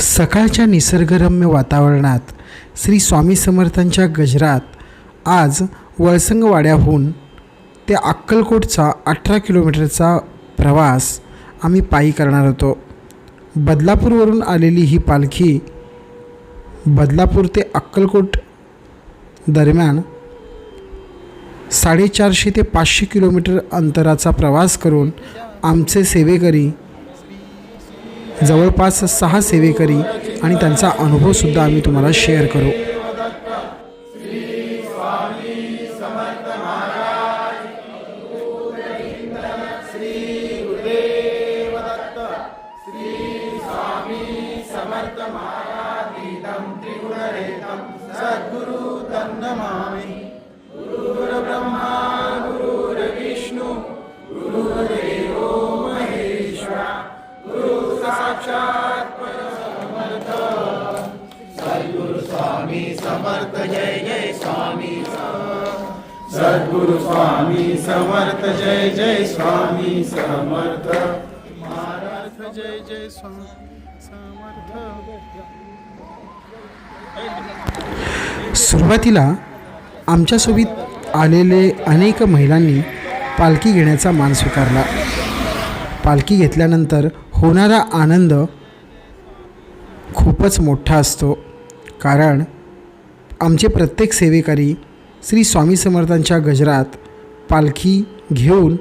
सकाळच्या निसर्गरम्य वातावरणात श्री स्वामी समर्थांच्या गजरात आज वळसंगवाड्याहून ते अक्कलकोटचा अठरा किलोमीटरचा प्रवास आम्ही पायी करणार होतो. बदलापूरवरून आलेली ही पालखी बदलापूर ते अक्कलकोट दरम्यान साडेचारशे ते पाचशे किलोमीटर अंतराचा प्रवास करून आमचे सेवेकरी जवळपास सहा सेवेकरी आणि त्यांचा अनुभवसुद्धा आम्ही तुम्हाला शेअर करू. समर्थ जय जय स्वामी समर्थ. महाराज जय जय स्वामी समर्थ. सुरुवातीला आमच्यासोबत आलेले अनेक महिलांनी पालखी घेण्याचा मान स्वीकारला. पालखी घेतल्यानंतर होणारा आनंद खूपच मोठा असतो. कारण आमचे प्रत्येक सेवेकरी श्री स्वामी समर्थांच्या गजरात पालखी घेऊन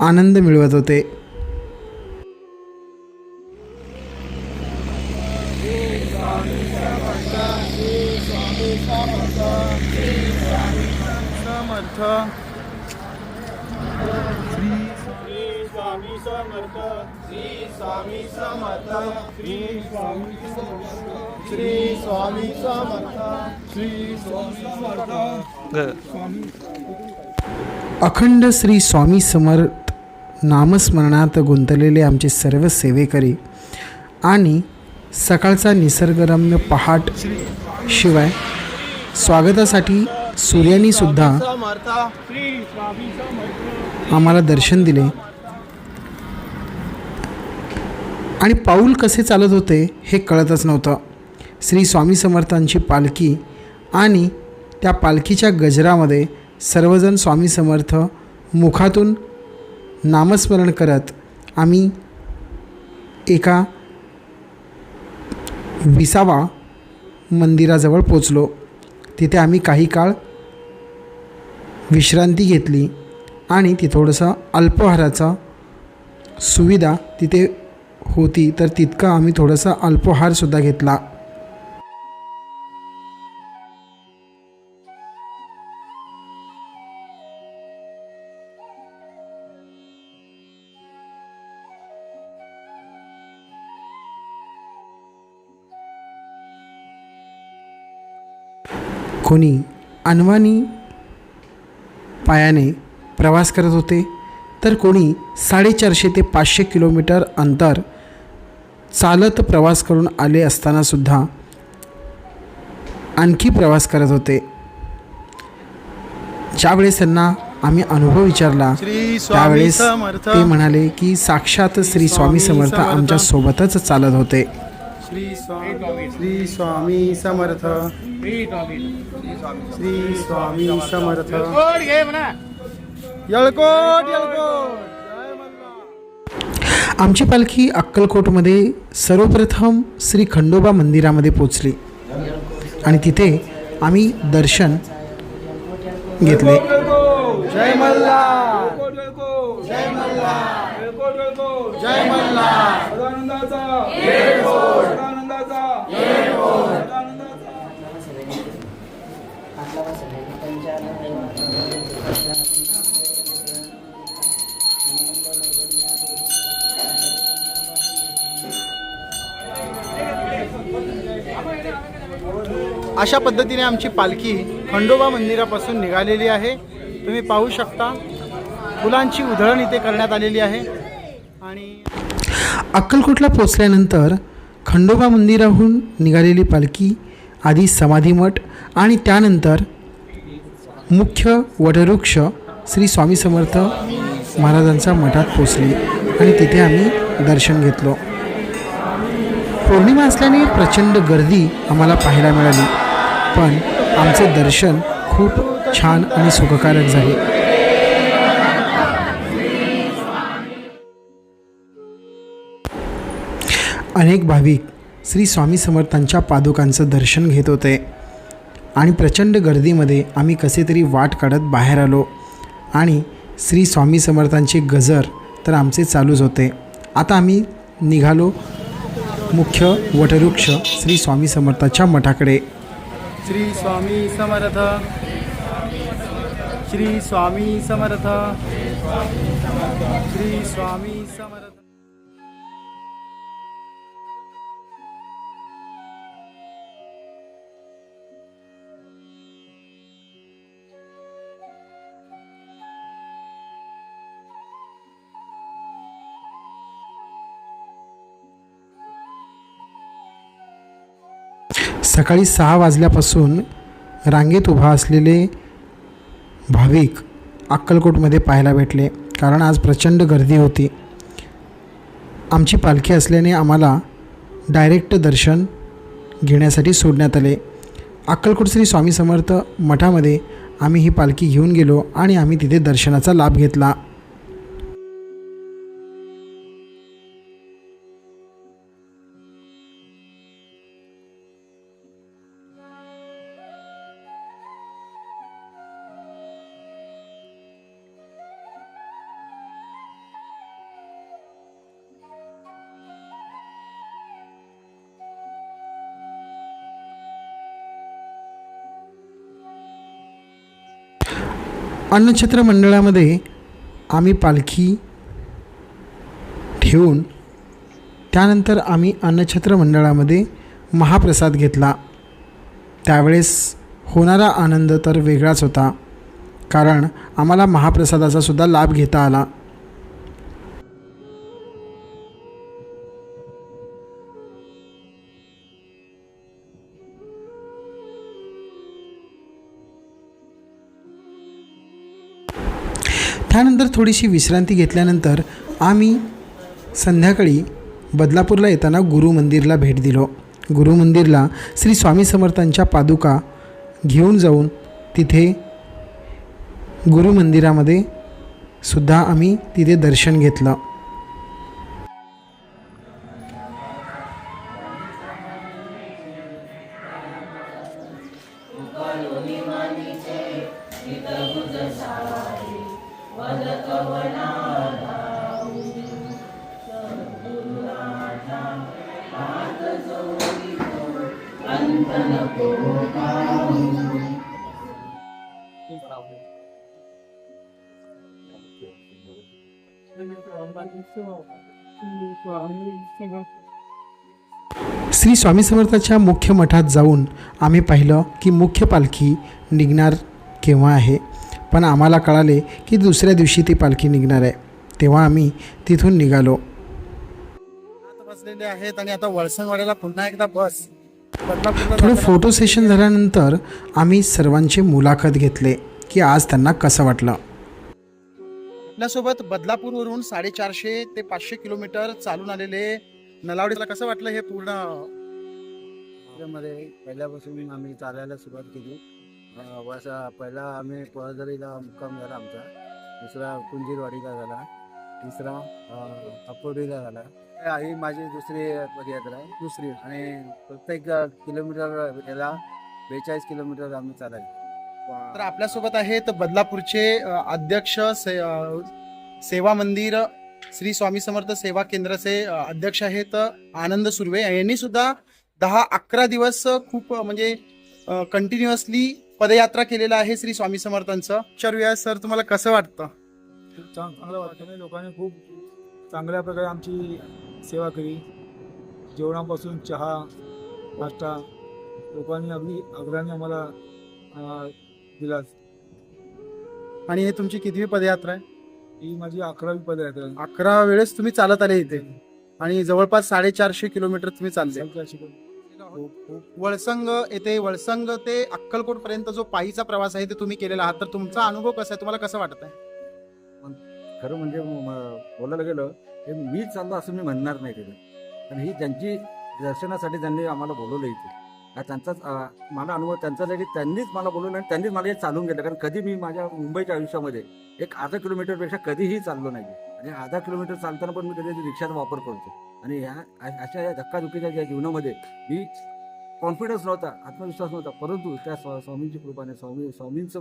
आनंद मिळवत होते समर्थ श्री स्वामी समर्थ श्री स्वामी समर्थ श्री स्वामी समर्थ श्री स्वामी समर्थ श्री स्वामी समर्थ अखंड श्री स्वामी समर्थ नामस्मरणात गुंतलेले आमचे सर्व सेवेकरी आणि सकाळचा निसर्गरम्य पहाट शिवाय स्वागतासाठी सूर्यानी सुद्धा आम्हाला दर्शन दिले. आणि पाऊल कसे चालत होते हे कळतच नव्हतं. श्री स्वामी समर्थांची पालखी आणि त्या पालखीच्या गजरामध्ये सर्वजण स्वामी समर्थ मुखातून नामस्मरण करत आम्ही एका विसावा मंदिराजवळ पोचलो. तिथे आम्ही काही काळ विश्रांती घेतली आणि ती थोडंसं अल्पहाराचा सुविधा तिथे होती. तर तितकं आम्ही थोडंसं अल्पहारसुद्धा घेतला. कोणी अनवाणी पायाने प्रवास करत होते तर कोणी साडेचारशे ते पाचशे किलोमीटर अंतर चालत प्रवास करून आले असतानासुद्धा आणखी प्रवास करत होते. ज्यावेळेस त्यांना आम्ही अनुभव विचारला त्यावेळेस ते म्हणाले की साक्षात श्री स्वामी समर्थ. आमच्या सोबतच चालत होते. श्री स्वामी श्री स्वामी समर्थ। श्री स्वामी समर्थ। येळकोट. आमची पालखी अक्कलकोटमध्ये सर्वप्रथम श्री खंडोबा मंदिरामध्ये पोचली. आणि तिथे आम्ही दर्शन घेतले. जय मल्हार। जय मल्हार। जय मल्हार. अशा पद्धतीने आमची पालखी खंडोबा मंदिरापासून निघालेली आहे. तुम्ही पाहू शकता. फुलांची उधळण इथे करण्यात आलेली आहे. आणि अक्कलकोटला पोचल्यानंतर खंडोबा मंदिराहून निघालेली पालखी आधी समाधीमठ आणि त्यानंतर मुख्य वटवृक्ष श्री स्वामी समर्थ महाराजांच्या मठात पोचली आणि तिथे आम्ही दर्शन घेतलो. पौर्णिमा असल्याने प्रचंड गर्दी आम्हाला पाहायला मिळाली पण आमचे दर्शन खूप छान आणि सुखकारक झाले. अनेक भाविक श्री स्वामी समर्थांच्या पादुकांचं दर्शन घेत होते. आणि प्रचंड गर्दीमध्ये आम्ही कसे तरी वाट काढत बाहेर आलो. आणि श्री स्वामी समर्थांचे गजर तर आमचे चालूच होते. आता आम्ही निघालो मुख्य वटवृक्ष श्री स्वामी समर्थाच्या मठाकडे. श्री स्वामी समर्थ. श्री स्वामी समर्थ. श्री स्वामी समर्थ. सकाळी सहा वाजल्यापासून रांगेत उभा असलेले भाविक अक्कलकोटमध्ये पाहायला भेटले. कारण आज प्रचंड गर्दी होती. आमची पालखी असल्याने आम्हाला डायरेक्ट दर्शन घेण्यासाठी सोडण्यात आले. अक्कलकोट श्री स्वामी समर्थ मठामध्ये आम्ही ही पालखी घेऊन गेलो आणि आम्ही तिथे दर्शनाचा लाभ घेतला. अन्नछत्र मंडळामध्ये आम्ही पालखी ठेवून त्यानंतर आम्ही अन्नछत्र मंडळामध्ये महाप्रसाद घेतला. त्यावेळेस होणारा आनंद तर वेगळाच होता कारण आम्हाला महाप्रसादाचासुद्धा लाभ घेता आला. त्यानंतर थोडीशी विश्रांती घेतल्यानंतर आम्ही संध्याकाळी बदलापूरला येताना गुरु मंदिरला भेट दिलो. गुरु मंदिरला श्री स्वामी समर्थांच्या पादुका घेऊन जाऊन तिथे गुरु मंदिरामध्ये सुद्धा आम्ही तिथे दर्शन घेतलं. श्री स्वामी समर्थाच्या मुख्य मठात जाऊन आम्ही पाहिलं की मुख्य पालखी निघणार केव्हा आहे? पण आम्हाला कळाले की दुसऱ्या दिवशी ती पालखी निघणार आहे. तेव्हा आम्ही तिथून निघालो. आता बसलेले आहेत आणि आता पुन्हा एकदा बस. बदलापूरला थोडं फोटो सेशन झाल्यानंतर आम्ही सर्वांची मुलाखत घेतले की आज त्यांना कसं वाटलं? आपल्यासोबत बदलापूरवरून साडेचारशे ते पाचशे किलोमीटर चालून आलेले नलावडीला कसं वाटलं हे पूर्ण? मध्ये पहिल्यापासून आम्ही चालायला सुरुवात केली. अं, वसा पहिला आम्ही पळदरीला मुक्काम झाला आमचा. दुसरा कुंजीरवाडीला झाला. तिसरा अं, अकोडीला झाला. ही माझी दुसरी पदयात्रा आहे. दुसरी. आणि प्रत्येक किलोमीटर याला बेचाळीस किलोमीटर आम्ही चालायला तर आपल्यासोबत आहेत बदलापूरचे अ, अध्यक्ष से अ, सेवा मंदिर श्री स्वामी समर्थ सेवा केंद्राचे अ, अध्यक्ष आहेत आनंद सुर्वे. यांनी सुद्धा दहा अकरा दिवस खूप अ, म्हणजे कंटिन्युअसली पदयात्रा केलेला आहे श्री स्वामी समर्थांचं. विचारूया सर तुम्हाला कसं वाटतं? खूप चांग चांगलं वाटतं नाही लोकांनी खूप चांगल्या प्रकारे आमची सेवा केली. जेवणापासून चहा नाश्ता लोकांनी अगदी अग्राने आम्हाला अं, दिला. आणि हे तुमची कितवी पदयात्रा आहे? ही माझी अकरावी पदयात्रा आहे. अकरा वेळेस तुम्ही चालत आले इथे. आणि जवळपास साडेचारशे किलोमीटर तुम्ही चालले. वळसंग येथे वळसंग ते अक्कलकोट पर्यंत जो पायीचा प्रवास आहे ते तुम्ही केलेला आहात. तर तुमचा अनुभव कसा आहे? तुम्हाला कसं वाटत आहे खरं म्हणजे म- बोलायला गेलं हे मीच चाललो असं मी म्हणणार नाही तिथे कारण ही त्यांची दर्शनासाठी त्यांनी आम्हाला बोलवलं इथे. आणि त्यांचाच अं, मला अनुभव त्यांच्यासाठी त्यांनीच मला बोलवलं आणि त्यांनीच मला हे चालून गेलं. कारण कधी मी माझ्या मुंबईच्या आयुष्यामध्ये एक अर्धा किलोमीटरपेक्षा कधीही चाललो नाही. आणि अर्धा किलोमीटर चालताना पण मी कधी रिक्षाचा वापर करतो. आणि ह्या अशा या धक्काधुकीच्या ज्या जीवनामध्ये मी कॉन्फिडन्स नव्हता आत्मविश्वास नव्हता. परंतु त्या स्वा स्वामींची कृपाने स्वामी स्वामींचं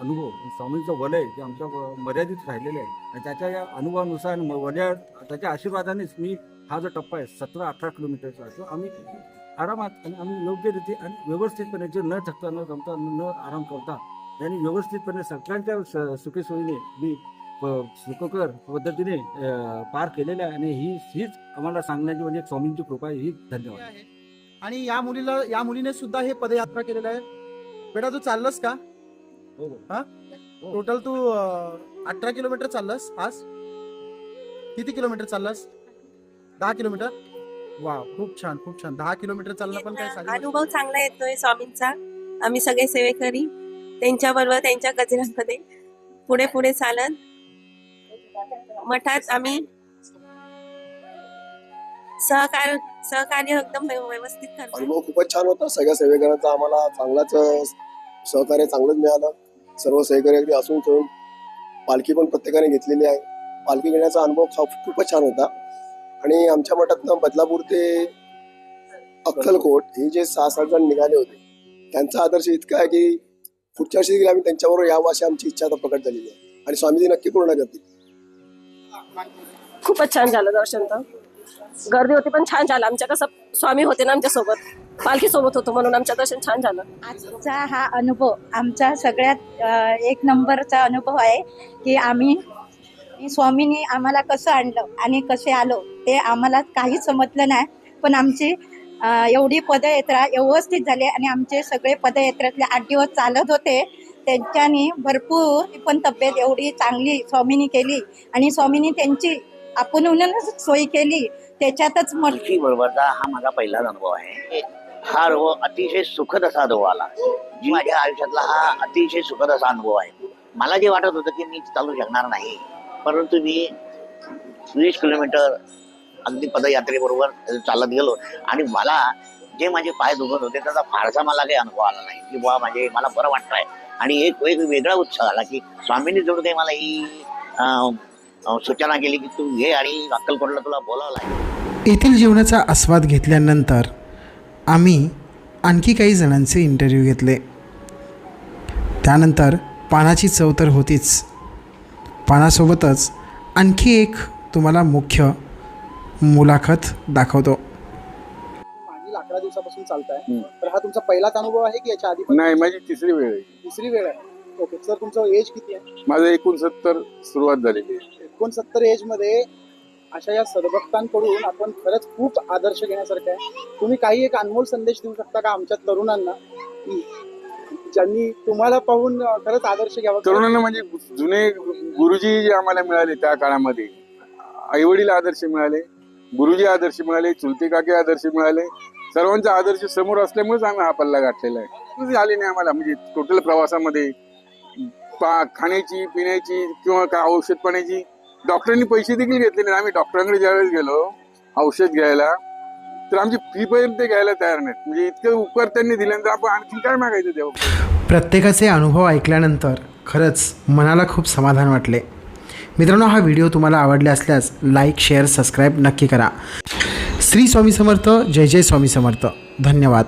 अनुभव स्वामींचं वलय जे आमच्या मर्यादित राहिलेलं आहे. आणि त्याच्या या अनुभवानुसार वलया त्याच्या आशीर्वादानेच मी हा जो टप्पा आहे सतरा अठरा किलोमीटरचा असतो आम्ही आरामात आणि आम्ही योग्यरीती आणि व्यवस्थितपणे जे न थकता न गमता न आराम करता त्यांनी व्यवस्थितपणे सगळ्यांच्या स- सुखीसोयीने मी सुखकर पद्धतीने पार केलेलं आहे आणि ही हीच आम्हाला सांगण्याची म्हणजे स्वामींची कृपा आहे ही धन्यवाद. आहे. आणि या मुलीला या मुलीने सुद्धा हे पदयात्रा केलेलं आहे. बेटा तू चाललंस का? हो हो. टोटल तू अठरा किलोमीटर चाललंस आज किती किलोमीटर चाललंस? दहा किलोमीटर? वा खूप छान खूप छान. दहा किलोमीटर चालणं पण काय अनुभव चांगला येतोय स्वामींचा. आम्ही सगळे सेवेकरी त्यांच्या बरोबर त्यांच्या गजरांमध्ये पुढे पुढे चालत. मठात आम्ही सहकार सहकार्य एकदम व्यवस्थित करतो अनुभव खूपच छान होता. सगळ्या सेवेकरांचा आम्हाला चांगलाच सहकार्य चांगलंच मिळालं. सर्व सहकारी अगदी असून ठेवून पालखी पण प्रत्येकाने घेतलेली आहे. पालखी घेण्याचा अनुभव खूपच छान होता. आणि आमच्या मठातनं बदलापूर ते अक्कलकोट हे जे सहा सात जण निघाले होते त्यांचा आदर्श इतका आहे की पुढच्या वर्षी देखील आम्ही त्यांच्याबरोबर यावं अशी आमची इच्छा आता प्रकट झालेली आहे. आणि स्वामीजी नक्की पूर्ण करतील. खूपच छान झालं दर्शन तर. गर्दी होती पण छान झालं. आमच्या कसं स्वामी होते ना आमच्यासोबत पालखी सोबत होतो म्हणून आमचं दर्शन छान झालं. आजचा हा अनुभव आमचा सगळ्यात अ, एक नंबरचा अनुभव आहे की आम्ही स्वामींनी आम्हाला कसं आणलं आणि कसे आलो ते आम्हाला काहीच समजलं नाही. पण आमची अ, एवढी पदयात्रा व्यवस्थित झाली आणि आमचे सगळे पदयात्रेतले आठ दिवस चालत होते. त्यांच्यानी भरपूर पण तब्येत एवढी चांगली स्वामींनी केली. आणि स्वामींनी त्यांची आपणच सोयी केली. त्याच्यातच पालखी बरोबरचा हा माझा पहिलाच अनुभव आहे. हा अनुभव अतिशय सुखद असा अनुभव आला. जी माझ्या आयुष्यातला हा अतिशय सुखद असा अनुभव आहे. मला जे वाटत होतं की मी चालू शकणार नाही परंतु मी वीस किलोमीटर अगदी पदयात्रेबरोबर चालत गेलो. आणि मला जे माझे पाय दुखत होते त्याचा फारसा मला काही अनुभव आला नाही. की बुवा म्हणजे मला बरं वाटतंय. आणि एक एक वेगळा उत्साह आला की स्वामींनी जणू काही मला ही सूचना केली की तू घे आणि अक्कलकोटला तुला बोलावलं आहे येथील जीवनाचा आस्वाद घेतल्यानंतर आम्ही आणखी काही जणांचे इंटरव्ह्यू घेतले. त्यानंतर पानाची चव तर होतीच. पानासोबतच आणखी एक तुम्हाला मुख्य मुलाखत दाखवतो. मागील अकरा दिवसापासून चालताय. हम्म. तर हा तुमचा पहिलाच अनुभव आहे की याच्या आधी? नाही माझी तिसरी वेळ आहे. तिसरी वेळ आहे. ओके सर तुमचं एज किती आहे? माझं एकोणसत्तर सुरुवात झालेली आहे. एकोणसत्तर एजमध्ये अशा या सदभक्तांकडून आपण खरंच खूप आदर्श घेण्यासारखं आहे. तुम्ही काही एक अनमोल संदेश देऊ शकता का आमच्या तरुणांना? ज्यांनी तुम्हाला पाहून खरंच आदर्श घ्यावा? तरुणांना म्हणजे जुने गुरुजी जे आम्हाला मिळाले त्या काळामध्ये आई वडील आदर्श मिळाले गुरुजी आदर्श मिळाले चुलते काके आदर्श मिळाले सर्वांचा आदर्श समोर असल्यामुळेच आम्ही हा पल्ला गाठलेला आहे. तसं झाले नाही आम्हाला. म्हणजे टोटल प्रवासामध्ये पा खाण्याची पिण्याची किंवा का औषध पाण्याची डॉक्टरांनी पैसे देखील घेतले नाही आम्ही डॉक्टरांकडे ज्यावेळेस गेलो औषध घ्यायला तर आमची फी पर्यंत ते घ्यायला तयार नाहीत. म्हणजे इतकं उपकार त्यांनी दिल्यानंतर आपण आणखी काय मागायचं तेव्हा प्रत्येकाचे अनुभव ऐकल्यानंतर खरंच मनाला खूप समाधान वाटले. मित्रांनो हा व्हिडिओ तुम्हाला आवडला असल्यास लाईक शेअर सबस्क्राईब नक्की करा. श्री स्वामी समर्थ जय जय स्वामी समर्थ. धन्यवाद.